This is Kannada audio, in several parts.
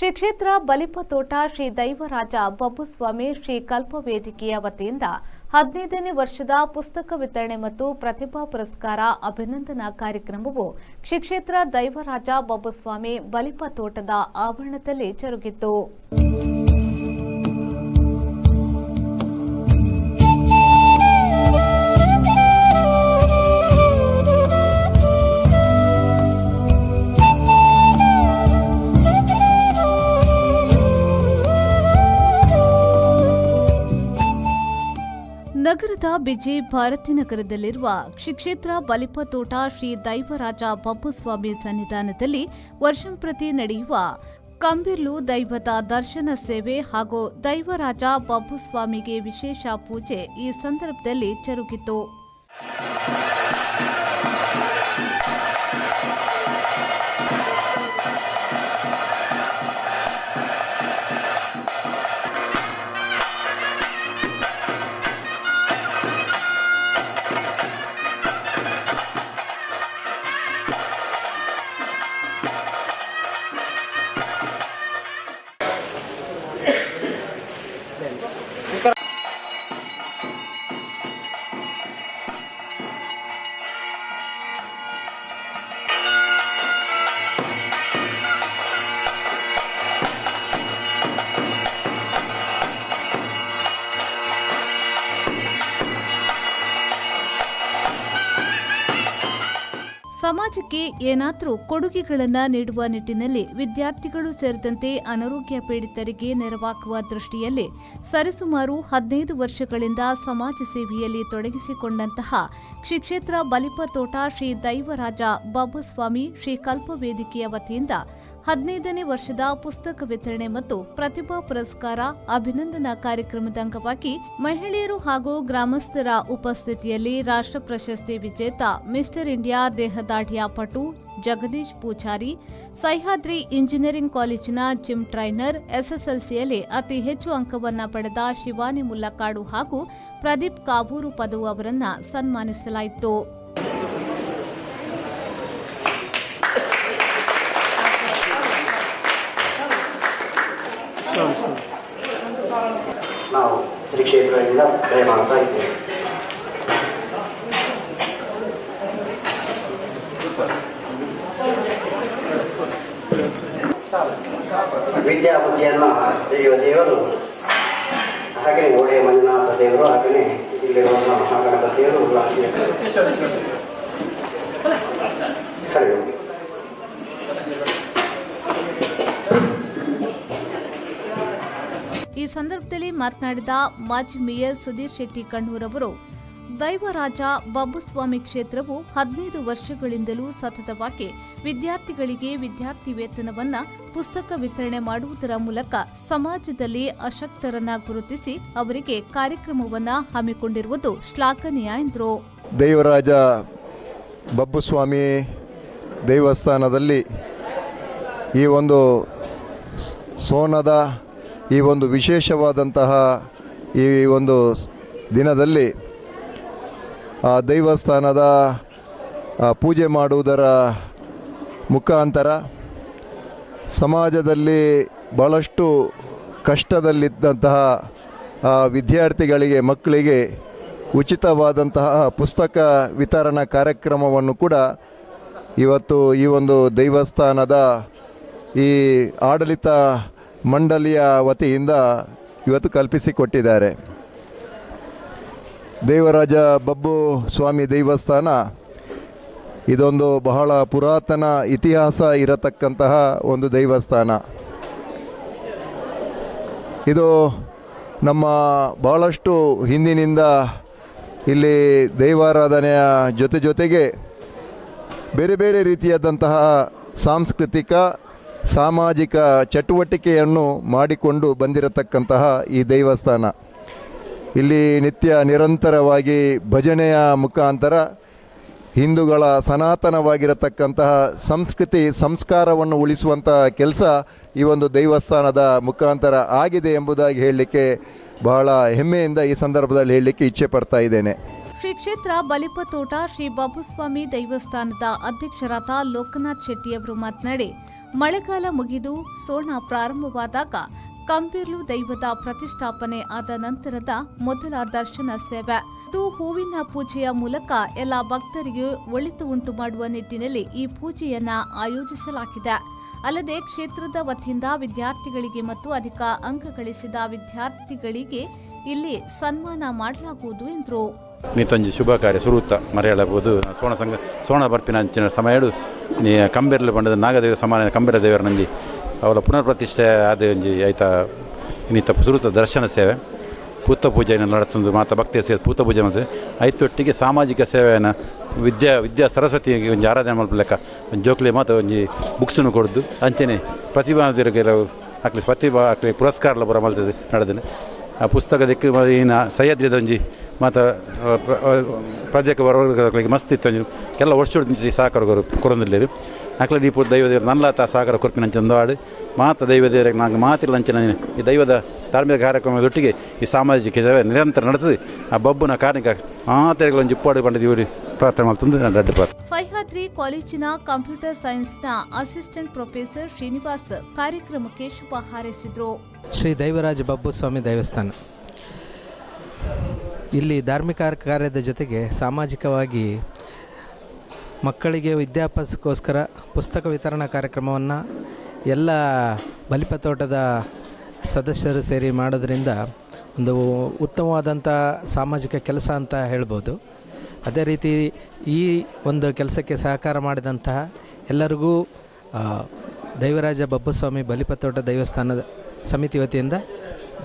ಶ್ರೀ ಕ್ಷೇತ್ರ ಬಲಿಪತೋಟ ಶ್ರೀ ದೈವರಾಜ ಬಬ್ಬುಸ್ವಾಮಿ ಶ್ರೀ ಕಲ್ಪ ವೇದಿಕೆಯ ವತಿಯಿಂದ ಹದಿನೈದನೇ ವರ್ಷದ ಪುಸ್ತಕ ವಿತರಣೆ ಮತ್ತು ಪ್ರತಿಭಾ ಪುರಸ್ಕಾರ ಅಭಿನಂದನಾ ಕಾರ್ಯಕ್ರಮವು ಶ್ರೀ ಕ್ಷೇತ್ರ ದೈವರಾಜ ಬಬ್ಬುಸ್ವಾಮಿ ಬಲಿಪತೋಟದ ಆವರಣದಲ್ಲಿ ಜರುಗಿತು. ಬಿಜೆ ಭಾರತಿನಗರದಲ್ಲಿರುವ ಶ್ರೀಕ್ಷೇತ್ರ ಬಲಿಪತೋಟ ಶ್ರೀ ದೈವರಾಜ ಬಬ್ಬುಸ್ವಾಮಿ ಸನ್ನಿಧಾನದಲ್ಲಿ ವರ್ಷಂಪ್ರತಿ ನಡೆಯುವ ಕಂಬಿರ್ಲು ದೈವದ ದರ್ಶನ ಸೇವೆ ಹಾಗೂ ದೈವರಾಜ ಬಬ್ಬುಸ್ವಾಮಿಗೆ ವಿಶೇಷ ಪೂಜೆ ಈ ಸಂದರ್ಭದಲ್ಲಿ ಜರುಗಿತು. ಸಮಾಜಕ್ಕೆ ಏನಾದರೂ ಕೊಡುಗೆಗಳನ್ನು ನೀಡುವ ನಿಟ್ಟಿನಲ್ಲಿ ವಿದ್ಯಾರ್ಥಿಗಳು ಸೇರಿದಂತೆ ಅನಾರೋಗ್ಯ ಪೀಡಿತರಿಗೆ ನೆರವಾಗುವ ದೃಷ್ಟಿಯಲ್ಲಿ ಸರಿಸುಮಾರು ಹದಿನೈದು ವರ್ಷಗಳಿಂದ ಸಮಾಜ ಸೇವೆಯಲ್ಲಿ ತೊಡಗಿಸಿಕೊಂಡಂತಹ ಶ್ರೀಕ್ಷೇತ್ರ ಬಲಿಪತೋಟ ಶ್ರೀ ದೈವರಾಜ ಬಾಬುಸ್ವಾಮಿ ಶ್ರೀ ಕಲ್ಪ ವೇದಿಕೆಯ ವತಿಯಿಂದ ಹದಿನೈದನೇ ವರ್ಷದ ಪುಸ್ತಕ ವಿತರಣೆ ಮತ್ತು ಪ್ರತಿಭಾ ಪುರಸ್ಕಾರ ಅಭಿನಂದನಾ ಕಾರ್ಯಕ್ರಮದ ಅಂಗವಾಗಿ ಮಹಿಳೆಯರು ಹಾಗೂ ಗ್ರಾಮಸ್ಥರ ಉಪಸ್ಥಿತಿಯಲ್ಲಿ ರಾಷ್ಟ್ರ ಪ್ರಶಸ್ತಿ ವಿಜೇತ ಮಿಸ್ಟರ್ ಇಂಡಿಯಾ ದೇಹದಾಢ್ಯ ಪಟು, ಜಗದೀಶ್ ಪೂಜಾರಿ, ಸಹ್ಯಾದ್ರಿ ಇಂಜಿನಿಯರಿಂಗ್ ಕಾಲೇಜಿನ ಜಿಮ್ ಟ್ರೈನರ್, ಎಸ್ಎಸ್ಎಲ್ಸಿಯಲ್ಲಿ ಅತಿ ಹೆಚ್ಚು ಅಂಕವನ್ನ ಪಡೆದ ಶಿವಾನಿ ಮುಲ್ಲಕಾಡು ಹಾಗೂ ಪ್ರದೀಪ್ ಕಾಬೂರು ಪದವು ಅವರನ್ನು ಸನ್ಮಾನಿಸಲಾಯಿತು. ನಾವು ಶ್ರೀ ಕ್ಷೇತ್ರದಿಂದ ದಯ ಮಾಡ್ತಾ ಇದ್ದೇವೆ. ವಿದ್ಯಾ ಬುದ್ಧಿಯನ್ನು ತೆಗೆಯುವ ದೇವರು, ಹಾಗೆ ಗೋಡೆಯ ಮಂಜುನಾಥ ದೇವರು ಹಾಗೆಯೇ ಇಲ್ಲಿರುವ ಮಹಾಗಣಪತಿಯವರು ಸಂದರ್ಭದಲ್ಲಿ ಮಾತನಾಡಿದ ಮಾಜಿ ಮೇಯರ್ ಸುಧೀರ್ ಶೆಟ್ಟಿ ಕಣ್ಣೂರವರು ದೈವರಾಜ ಬಬ್ಬುಸ್ವಾಮಿ ಕ್ಷೇತ್ರವು ಹದಿನೈದು ವರ್ಷಗಳಿಂದಲೂ ಸತತವಾಗಿ ವಿದ್ಯಾರ್ಥಿಗಳಿಗೆ ವಿದ್ಯಾರ್ಥಿ ವೇತನವನ್ನ ಪುಸ್ತಕ ವಿತರಣೆ ಮಾಡುವುದರ ಮೂಲಕ ಸಮಾಜದಲ್ಲಿ ಅಶಕ್ತರನ್ನ ಗುರುತಿಸಿ ಅವರಿಗೆ ಕಾರ್ಯಕ್ರಮವನ್ನ ಹಮ್ಮಿಕೊಂಡಿರುವುದು ಶ್ಲಾಘನೀಯ ಎಂದರು ದೈವರಾಜ ಬಬ್ಬುಸ್ವಾಮಿ ದೇವಸ್ಥಾನದಲ್ಲಿ ಈ ಒಂದು ಸೋನದ ಈ ಒಂದು ವಿಶೇಷವಾದಂತಹ ಈ ಒಂದು ದಿನದಲ್ಲಿ ಆ ದೈವಸ್ಥಾನದ ಪೂಜೆ ಮಾಡುವುದರ ಮುಖಾಂತರ ಸಮಾಜದಲ್ಲಿ ಭಾಳಷ್ಟು ಕಷ್ಟದಲ್ಲಿದ್ದಂತಹ ವಿದ್ಯಾರ್ಥಿಗಳಿಗೆ, ಮಕ್ಕಳಿಗೆ ಉಚಿತವಾದಂತಹ ಪುಸ್ತಕ ವಿತರಣಾ ಕಾರ್ಯಕ್ರಮವನ್ನು ಕೂಡ ಇವತ್ತು ಈ ಒಂದು ದೈವಸ್ಥಾನದ ಈ ಆಡಳಿತ ಮಂಡಳಿಯ ವತಿಯಿಂದ ಇವತ್ತು ಕಲ್ಪಿಸಿಕೊಟ್ಟಿದ್ದಾರೆ. ದೇವರಾಜ ಬಬ್ಬು ಸ್ವಾಮಿ ದೇವಸ್ಥಾನ ಇದೊಂದು ಬಹಳ ಪುರಾತನ ಇತಿಹಾಸ ಇರತಕ್ಕಂತಹ ಒಂದು ದೇವಸ್ಥಾನ. ಇದು ನಮ್ಮ ಬಹಳಷ್ಟು ಹಿಂದಿನಿಂದ ಇಲ್ಲಿ ದೈವಾರಾಧನೆಯ ಜೊತೆ ಜೊತೆಗೆ ಬೇರೆ ಬೇರೆ ರೀತಿಯಾದಂತಹ ಸಾಂಸ್ಕೃತಿಕ ಸಾಮಾಜಿಕ ಚಟುವಟಿಕೆಯನ್ನು ಮಾಡಿಕೊಂಡು ಬಂದಿರತಕ್ಕಂತಹ ಈ ದೇವಸ್ಥಾನ. ಇಲ್ಲಿ ನಿತ್ಯ ನಿರಂತರವಾಗಿ ಭಜನೆಯ ಮುಖಾಂತರ ಹಿಂದೂಗಳ ಸನಾತನವಾಗಿರತಕ್ಕಂತಹ ಸಂಸ್ಕೃತಿ ಸಂಸ್ಕಾರವನ್ನು ಉಳಿಸುವಂತಹ ಕೆಲಸ ಈ ಒಂದು ದೇವಸ್ಥಾನದ ಮುಖಾಂತರ ಆಗಿದೆ ಎಂಬುದಾಗಿ ಹೇಳಲಿಕ್ಕೆ ಬಹಳ ಹೆಮ್ಮೆಯಿಂದ ಈ ಸಂದರ್ಭದಲ್ಲಿ ಹೇಳಲಿಕ್ಕೆ ಇಚ್ಛೆ ಪಡ್ತಾ ಇದ್ದೇನೆ. ಶ್ರೀ ಕ್ಷೇತ್ರ ಬಲಿಪತೋಟ ಶ್ರೀ ಬಾಬುಸ್ವಾಮಿ ದೇವಸ್ಥಾನದ ಅಧ್ಯಕ್ಷರಾದ ಲೋಕನಾಥ್ ಶೆಟ್ಟಿಯವರು ಮಾತನಾಡಿ ಮಳೆಗಾಲ ಮುಗಿದು ಸೋಣ ಪ್ರಾರಂಭವಾದಾಗ ಕಂಬೀರ್ಲು ದೈವದ ಪ್ರತಿಷ್ಠಾಪನೆ ಆದ ನಂತರದ ಮೊದಲ ದರ್ಶನ ಸೇವೆ. ಇದು ಹೂವಿನ ಪೂಜೆಯ ಮೂಲಕ ಎಲ್ಲ ಭಕ್ತರಿಗೆ ಒಳಿತು ಉಂಟು ಮಾಡುವ ನಿಟ್ಟಿನಲ್ಲಿ ಈ ಪೂಜೆಯನ್ನ ಆಯೋಜಿಸಲಾಗಿದೆ. ಅಲ್ಲದೆ ಕ್ಷೇತ್ರದ ವತಿಯಿಂದ ವಿದ್ಯಾರ್ಥಿಗಳಿಗೆ ಮತ್ತು ಅಧಿಕ ಅಂಕ ಗಳಿಸಿದ ವಿದ್ಯಾರ್ಥಿಗಳಿಗೆ ಇಲ್ಲಿ ಸನ್ಮಾನ ಮಾಡಲಾಗುವುದು ಎಂದರು. ನೀತೊಂಜಿ ಶುಭ ಕಾರ್ಯ ಸುರುತ್ತ ಮರೆಯಲಾಗುವುದು. ಸೋಣ ಸಂಘ, ಸೋಣ ಬರ್ಪಿನ ಸಮಯಡು ನೀ ಕಂಬೆರ್ಲು ಬಂಡದ ನಾಗದೇವ ಸಮಾನ ಕಂಬೆರ ದೇವರ ಅವಳ ಪುನರ್ ಪ್ರತಿಷ್ಠೆ ಆದ ಒಂಜಿ ಐತ ಇನ್ನಿತ ಸುರುತ ದರ್ಶನ ಸೇವೆ. ಪೂತ ಪೂಜೆಯನ್ನು ನಡೆತೊಂದು ಮಾತ ಭಕ್ತಿಯ ಸೇವೆ, ಪೂತ ಪೂಜೆ ಮತ್ತು ಐತೊಟ್ಟಿಗೆ ಸಾಮಾಜಿಕ ಸೇವೆಯನ್ನು ವಿದ್ಯಾ ವಿದ್ಯಾ ಸರಸ್ವತಿ ಒಂಜಿ ಆರಾಧನೆ ಮಲ್ಪಲೆಕ್ಕ ಜೋಕ್ಲಿ ಮಾತು ಒಂಜಿ ಬುಕ್ಸನ್ನು ಕೊಡ್ದು ಅಂಚೆನೆ ಪ್ರತಿಭಾವಂತರಿಗೆ ಆಕ್ಲಿ ಪ್ರತಿಭಾ ಆಕ್ಲಿ ಪುರಸ್ಕಾರ ಬರ ಮಲ್ತದೆ ನಡೆದಿನ ಆ ಪುಸ್ತಕ ದಿಕ್ಕು ಇನ್ನು ಸಹ್ಯಾದ್ರಿದ ಒಂಜಿ ಮತ್ತು ಪದ್ಯಕ್ಕೆ ಬರೋಗಳಿಗೆ ಮಸ್ತ್ ಇತ್ತು ಕೆಲ ವರ್ಷ ಸಹಕಾರ ಗುರು ಕೊರೊಂದಿಲ್ಲೇರು. ಅಕ್ಲ ದೀಪ ದೈವ ದೇವರು ನಲ್ಲಾತ ಸಹಕಾರ ಕೊರ್ಪಿನ ಅಂಚಂದು ಆಡು ಮಾತ ದೈವ ದೇವರಿಗೆ ನಂಗೆ ಮಾತಿಲ್ಲ ಅಂಚಿನ ಈ ದೈವದ ಧಾರ್ಮಿಕ ಕಾರ್ಯಕ್ರಮದೊಟ್ಟಿಗೆ ಈ ಸಾಮಾಜಿಕ ಸೇವೆ ನಿರಂತರ ನಡೆದು ಆ ಬಬ್ಬುನ ಕಾರ್ಣಿಕ ಮಾತೆಗಳು ಒಂಜಿ ಇಪ್ಪಾಡು ಬಂದಿದ್ದು ಇವರು. ಪ್ರಾರ್ಥನೆ ಮಾಡ್ತಂದು ನಾನು ಅಡ್ಡ ಪ್ರಾರ್ಥನೆ. ಸಹ್ಯಾದ್ರಿ ಕಾಲೇಜಿನ ಕಂಪ್ಯೂಟರ್ ಸೈನ್ಸ್ನ ಅಸಿಸ್ಟೆಂಟ್ ಪ್ರೊಫೆಸರ್ ಶ್ರೀನಿವಾಸ್ ಕಾರ್ಯಕ್ರಮಕ್ಕೆ ಶುಭ ಹಾರೈಸಿದರು. ಶ್ರೀ ದೈವರಾಜ ಬಬ್ಬು ಸ್ವಾಮಿ ದೇವಸ್ಥಾನ. ಇಲ್ಲಿ ಧಾರ್ಮಿಕ ಕಾರ್ಯದ ಜೊತೆಗೆ ಸಾಮಾಜಿಕವಾಗಿ ಮಕ್ಕಳಿಗೆ ವಿದ್ಯಾಭ್ಯಾಸಕ್ಕೋಸ್ಕರ ಪುಸ್ತಕ ವಿತರಣಾ ಕಾರ್ಯಕ್ರಮವನ್ನು ಎಲ್ಲ ಬಲಿಪತೋಟದ ಸದಸ್ಯರು ಸೇರಿ ಮಾಡೋದರಿಂದ ಒಂದು ಉತ್ತಮವಾದಂಥ ಸಾಮಾಜಿಕ ಕೆಲಸ ಅಂತ ಹೇಳ್ಬೋದು. ಅದೇ ರೀತಿ ಈ ಒಂದು ಕೆಲಸಕ್ಕೆ ಸಹಕಾರ ಮಾಡಿದಂತಹ ಎಲ್ಲರಿಗೂ ದೈವರಾಜ ಬಬ್ಬುಸ್ವಾಮಿ ಬಲಿಪತೋಟ ದೇವಸ್ಥಾನದ ಸಮಿತಿ ವತಿಯಿಂದ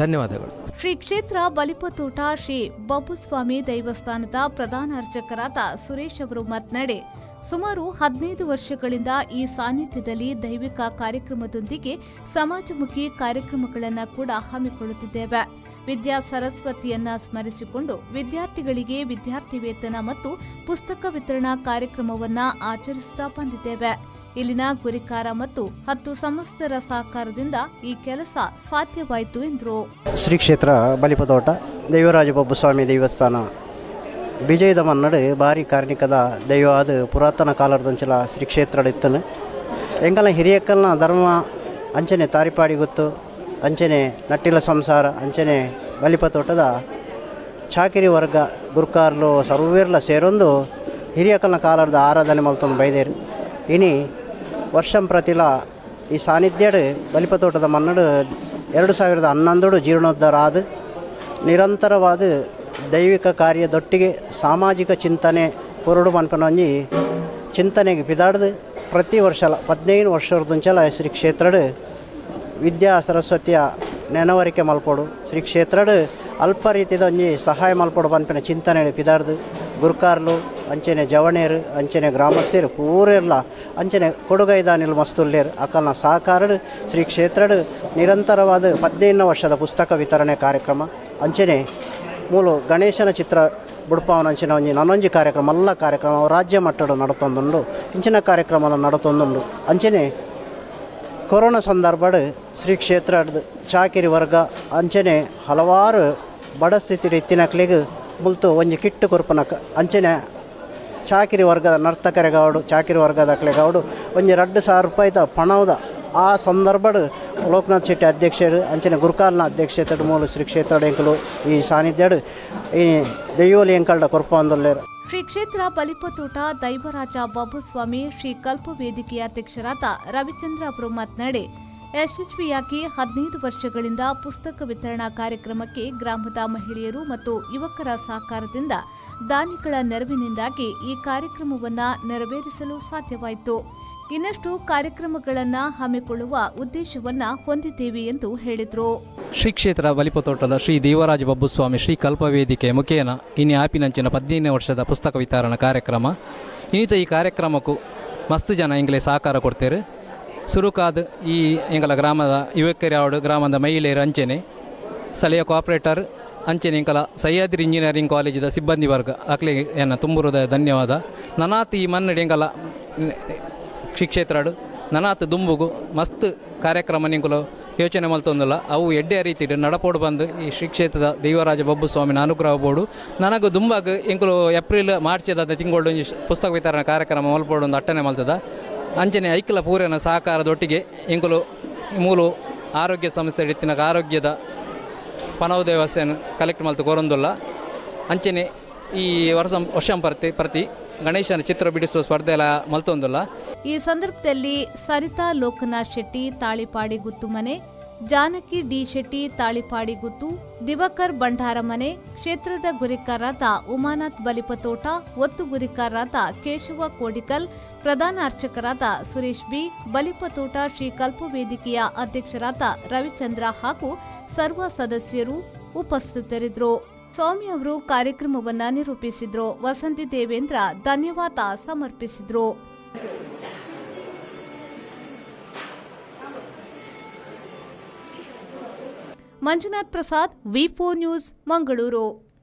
ಧನ್ಯವಾದಗಳು. ಶ್ರೀ ಕ್ಷೇತ್ರ ಬಲಿಪತೋಟ ಶ್ರೀ ಬಬ್ಬುಸ್ವಾಮಿ ದೇವಸ್ಥಾನದ ಪ್ರಧಾನ ಅರ್ಚಕರಾದ ಸುರೇಶ್ ಅವರು ಮಾತನಾಡಿ, ಸುಮಾರು ಹದಿನೈದು ವರ್ಷಗಳಿಂದ ಈ ಸಾನ್ನಿಧ್ಯದಲ್ಲಿ ದೈವಿಕ ಕಾರ್ಯಕ್ರಮದೊಂದಿಗೆ ಸಮಾಜಮುಖಿ ಕಾರ್ಯಕ್ರಮಗಳನ್ನು ಕೂಡ ಹಮ್ಮಿಕೊಳ್ಳುತ್ತಿದ್ದೇವೆ. ವಿದ್ಯಾ ಸರಸ್ವತಿಯನ್ನ ಸ್ಮರಿಸಿಕೊಂಡು ವಿದ್ಯಾರ್ಥಿಗಳಿಗೆ ವಿದ್ಯಾರ್ಥಿ ವೇತನ ಮತ್ತು ಪುಸ್ತಕ ವಿತರಣಾ ಕಾರ್ಯಕ್ರಮವನ್ನು ಆಚರಿಸುತ್ತಾ ಬಂದಿದ್ದೇವೆ. ಇಲ್ಲಿನ ಗುರಿಕಾರ ಮತ್ತು ಹತ್ತು ಸಮಸ್ತರ ಸಹಕಾರದಿಂದ ಈ ಕೆಲಸ ಸಾಧ್ಯವಾಯಿತು ಎಂದರು. ಶ್ರೀ ಕ್ಷೇತ್ರ ಬಲಿಪದೋಟ ದೈವರಾಜ ಬಬ್ಬುಸ್ವಾಮಿ ದೇವಸ್ಥಾನ. ವಿಜಯದ ಮನ್ನಡೆ ಭಾರಿ ಕಾರ್ಣಿಕದ ದೈವ ಅದು ಪುರಾತನ ಕಾಲದಂಚಲ ಶ್ರೀ ಕ್ಷೇತ್ರ ಇತ್ತನು ಎಂಗಲ ಹಿರಿಯಕ್ಕಲ್ನ ಧರ್ಮ, ಅಂಚನೆ ತಾರಿಪಾಡಿ ಗೊತ್ತು, ಅಂಚನೆ ನಟ್ಟಿಲ ಸಂಸಾರ, ಅಂಚನೆ ಬಲಿಪತೋಟದ ಚಾಕಿರಿ ವರ್ಗ, ಗುರುಕಾರ್ಲು, ಸರ್ವೇರ್ಲ ಸೇರೊಂದು ಹಿರಿಯಕ್ಕಲ್ನ ಕಾಲದ ಆರಾಧನೆ ಮಲ್ತೊಂದು ಬೈದೇರು. ಇನಿ ವರ್ಷಂ ಪ್ರತಿಲ ಈ ಸಾನ್ನಿಧ್ಯಡು ಬಲಿಪತೋಟದ ಮನ್ನಡು ಎರಡು ಸಾವಿರದ ಹನ್ನೊಂದಡು ಜೀರ್ಣೋದ್ಧಾರ ಆದ ನಿರಂತರವಾದ ದೈವಿಕ ಕಾರ್ಯದೊಟ್ಟಿಗೆ ಸಾಮಾಜಿಕ ಚಿಂತನೆ ಪೊರಡು ಮನ್ಪನೊಂಜಿ ಚಿಂತನೆಗೆ ಬಿದಾಡ್ದು ಪ್ರತಿ ವರ್ಷ ಹದಿನೈದು ವರ್ಷದಂಚಲ ಶ್ರೀ ಕ್ಷೇತ್ರಡ್ ವಿದ್ಯಾ ಸರಸ್ವತಿಯ ನೆನವರಿಕೆ ಮಲ್ಪೋಡು ಶ್ರೀ ಕ್ಷೇತ್ರಡ್ ಅಲ್ಪ ರೀತಿದ ಒಂಜಿ ಸಹಾಯ ಮಲ್ಪೋಡು ಮನ್ಪಿನ ಚಿಂತನೆ ಬಿದಾಡ್ದು ಗುರುಕಾರ್ಲು ಅಂಚನೆ ಜವಣೇರು, ಅಂಚನೆ ಗ್ರಾಮಸ್ಥರು ಪೂರೆಲ್ಲ ಅಂಚನೆ ಕೊಡುಗೈದಾನಿಲ್ ಮಸ್ತುಲ್ಲೇರು, ಅಕಲ್ನ ಸಹಕಾರಡ್ ಶ್ರೀ ಕ್ಷೇತ್ರಡ್, ನಿರಂತರವಾದ ಹದಿನೈದು ವರ್ಷದ ಪುಸ್ತಕ ವಿತರಣೆ ಕಾರ್ಯಕ್ರಮ. ಅಂಚನೆ ಮೂಲು ಗಣೇಶನ ಚಿತ್ರ ಬುಡ್ಪಾವನ ಅಂಚಿನ ಒಂಜಿ ನನ್ನೊಂಜಿ ಕಾರ್ಯಕ್ರಮ ಎಲ್ಲ ಕಾರ್ಯಕ್ರಮ ರಾಜ್ಯ ಮಟ್ಟದ ನಡತೊಂದುಂಡು, ಇಂಚಿನ ಕಾರ್ಯಕ್ರಮ ನಡತೊಂದುಂಡು. ಅಂಚನೆ ಕೊರೋನಾ ಸಂದರ್ಭಡ್ ಶ್ರೀ ಕ್ಷೇತ್ರಡ್ ಚಾಕಿರಿ ವರ್ಗ, ಅಂಚನೆ ಹಲವಾರು ಬಡ ಸ್ಥಿತಿ ಇತ್ತಿನಕ್ಲಿಗೆ ಮುಲ್ತು ಒಂಜಿ ಕಿಟ್ಟು ಕೊರ್ಪನಕ ಅಂಚನೆ ಚಾಕಿರಿ ವರ್ಗದ ನರ್ತಕರೆಗೌಡು, ಚಾಕಿರಿ ವರ್ಗದಕ್ಲೆ ಗೌಡು ಒಂಜಿ ರಡ್ಡು ಸಾವಿರ ರೂಪಾಯಿದ ಪಣವದ ಆ ಸಂದರ್ಭಡ್ ಲೋಕನಾಥ್ ಶೆಟ್ಟಿ ಅಧ್ಯಕ್ಷರು, ಅಂಚಿನ ಗುರುಕಾಲ್ನ ಅಧ್ಯಕ್ಷತೆ ಮೂಲ ಶ್ರೀ ಕ್ಷೇತ್ರ ಎಂಕಲು ಈ ಸಾನ್ನಿಧ್ಯಡ್ ಈ ದೈವೋಲಿ ಎಂಕಲ್ಡ ಕೊರ್ಪೊಂದುಲ್ಲೇರು ಶ್ರೀ ಕ್ಷೇತ್ರ ಬಲಿಪತೋಟ ದೈವರಾಜ ಬಾಬುಸ್ವಾಮಿ ಶ್ರೀ ಕಲ್ಪ ವೇದಿಕೆಯ ಅಧ್ಯಕ್ಷರಾದ ರವಿಚಂದ್ರ ಅವರು ಮಾತನಾಡಿ. ಯಶಸ್ವಿಯಾಗಿ ಹದಿನೈದು ವರ್ಷಗಳಿಂದ ಪುಸ್ತಕ ವಿತರಣಾ ಕಾರ್ಯಕ್ರಮಕ್ಕೆ ಗ್ರಾಮದ ಮಹಿಳೆಯರು ಮತ್ತು ಯುವಕರ ಸಹಕಾರದಿಂದ ದಾನಿಗಳ ನೆರವಿನಿಂದಾಗಿ ಈ ಕಾರ್ಯಕ್ರಮವನ್ನು ನೆರವೇರಿಸಲು ಸಾಧ್ಯವಾಯಿತು. ಇನ್ನಷ್ಟು ಕಾರ್ಯಕ್ರಮಗಳನ್ನು ಹಮ್ಮಿಕೊಳ್ಳುವ ಉದ್ದೇಶವನ್ನ ಹೊಂದಿದ್ದೇವೆ ಎಂದು ಹೇಳಿದರು. ಶ್ರೀ ಕ್ಷೇತ್ರ ಬಲಿಪತೋಟದ ಶ್ರೀ ದೇವರಾಜ ಬಬ್ಬುಸ್ವಾಮಿ ಶ್ರೀ ಕಲ್ಪವೇದಿಕೆ ಮುಖೇನ ಇನ್ನು ಆಪಿನಂಚಿನ ಹದಿನೈದನೇ ವರ್ಷದ ಪುಸ್ತಕ ವಿತರಣಾ ಕಾರ್ಯಕ್ರಮ. ಇನ್ನಿತ ಈ ಕಾರ್ಯಕ್ರಮಕ್ಕೂ ಮಸ್ತ್ ಜನ ಇಂಗ್ಲೇ ಸಹಕಾರ ಕೊಡ್ತೇವೆ. ಸುರುಕಾದ ಈ ಎಂಗಲ ಗ್ರಾಮದ ಯುವಕರ್ಯಾವಡು ಗ್ರಾಮದ ಮಹಿಳೆಯರು ಅಂಚೆನೆ. ಸ್ಥಳೀಯ ಕೋಆಪರೇಟರ್ ಅಂಚೆನೆ ಎಂಕಲ ಸಹ್ಯಾದ್ರಿ ಇಂಜಿನಿಯರಿಂಗ್ ಕಾಲೇಜಿದ ಸಿಬ್ಬಂದಿ ವರ್ಗ. ಅಕ್ಲೆ ಏನ ತುಂಬುರದ ಧನ್ಯವಾದ. ನನಾತ್ ಈ ಮನ್ನಡಿ ಎಂಗಲ ಶಿಕ್ಷೇತ್ರಾಡು ಕ್ಷೇತ್ರಡು ನನಾತ್ ದುಂಬುಗು ಮಸ್ತ್ ಕಾರ್ಯಕ್ರಮ ನಿಂಕುಲು ಯೋಚನೆ ಮಲ್ತೊಂದಲ್ಲ ಅವು ಎಡ್ಡೆ ರೀತಿ ನಡಪೋಡು ಬಂದು ಈ ಶ್ರೀ ಕ್ಷೇತ್ರದ ದೇವರಾಜ ಬಬ್ಬು ಸ್ವಾಮಿನ ಅನುಗ್ರಹ ಬೋಡು. ನನಗೆ ದುಂಬಾಗ ಎಂಕುಲು ಏಪ್ರಿಲ್ ಮಾರ್ಚದ ತಿಂಗಳು ಪುಸ್ತಕ ವಿತರಣಾ ಕಾರ್ಯಕ್ರಮ ಮಲ್ಪೋಡು ಒಂದು ಅಟ್ಟನೆ ಮಲ್ತದ. ಅಂಚನೆ ಐಕ್ಲ ಪೂರನ ಸಹಕಾರದೊಟ್ಟಿಗೆ ಎಂಕುಲು ಮೂಲು ಆರೋಗ್ಯ ಸಮಸ್ಯೆ ಇತ್ತಿನ ಆರೋಗ್ಯದ ಪನವ ವ್ಯವಸ್ಥೆಯನ್ನು ಕಲೆಕ್ಟ್ ಮಲ್ತು ಕೊರೊಂದುಲ್ಲ. ಅಂಚನೆ ಈ ವರ್ಷ ವರ್ಷಂ ಪ್ರತಿ ಪ್ರತಿ ಗಣೇಶನ ಚಿತ್ರ ಬಿಡಿಸುವ ಸ್ಪರ್ಧೆ ಎಲ್ಲ ಮಲ್ತೊಂದುಲ್ಲ. ಈ ಸಂದರ್ಭದಲ್ಲಿ ಸರಿತಾ ಲೋಕನಾಥ್ ಶೆಟ್ಟಿ, ತಾಳಿಪಾಡಿ ಗುತ್ತು ಮನೆ, ಜಾನಕಿ ಡಿ ಶೆಟ್ಟಿ, ತಾಳಿಪಾಡಿ ಗುತ್ತು, ದಿವಕರ್ ಭಂಡಾರ ಮನೆ, ಕ್ಷೇತ್ರದ ಗುರಿಕಾರರಾದ ಉಮಾನಾಥ್ ಬಲಿಪತೋಟ, ಒತ್ತು ಗುರಿಕಾರರಾದ ಕೇಶವ ಕೋಡಿಕಲ್ ಪ್ರಧಾನ ಅರ್ಚಕರಾದ ಸುರೇಶ್ ಬಿ ಬಲಿಪತೋಟ ಶ್ರೀ ಕಲ್ಪ ವೇದಿಕೆಯ ಅಧ್ಯಕ್ಷರಾದ ರವಿಚಂದ್ರ ಹಾಗೂ ಸರ್ವ ಸದಸ್ಯರು ಉಪಸ್ಥಿತರಿದ್ದರು. ಸ್ವಾಮಿ ಅವರು ಕಾರ್ಯಕ್ರಮವನ್ನು ನಿರೂಪಿಸಿದ್ರು. ವಸಂತಿ ದೇವೇಂದ್ರ ಧನ್ಯವಾದ ಸಮರ್ಪಿಸಿದ್ರು. Manjunath Prasad, V news, Mangaluru.